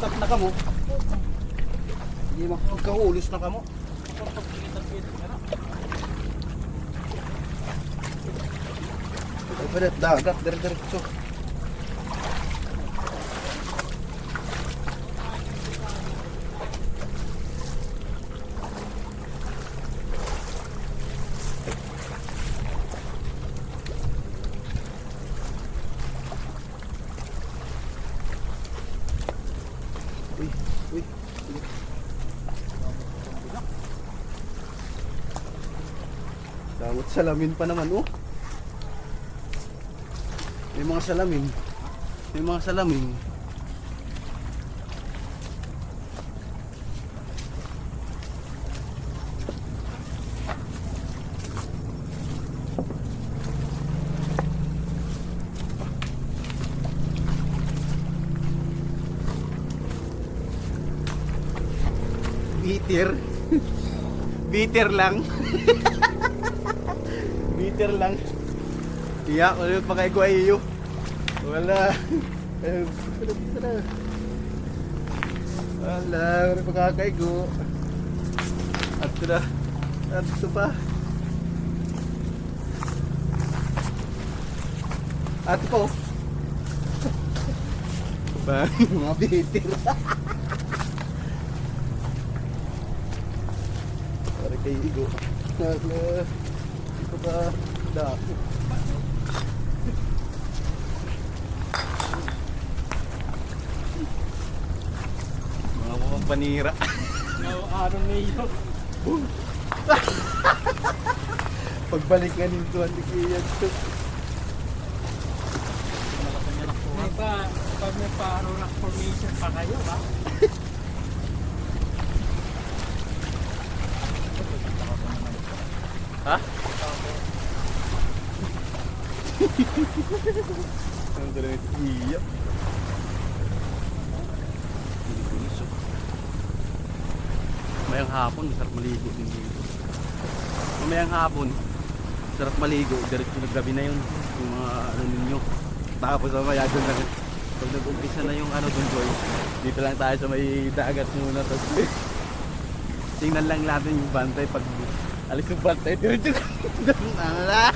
ka mo. Hindi magkahulos na ka mo. Ay, pwede, dagat, Damot salamin pa naman, oh. May mga salamin. May mga salamin. Bitter. Bitter lang. Bitter lang. Iya, ko ay iyo. Wala. Wala. Wala. Ko. At na. At pa. At po. Ba, mga bitter. Kay Igo. Nagla. Ito ka. Dako. Mga mukhang panira. No, ano niyo? Pagbalik nga nito, hindi kaya ito. May pa, pag may paro na formation pa kayo, ba? Ha? Ang dala nito. Iya. Hapon, sarap maligo din dito. Mamayang hapon, sarap maligo. Diretso na gabi na yun. Yung mga ano ninyo. Tapos mamaya doon na. Pag nag-umpisa na yung ano doon, Joy. Dito lang tayo sa may dagat muna. Tapos tingnan lang natin yung bantay pag Alis ng bantay, diretso. Ano na?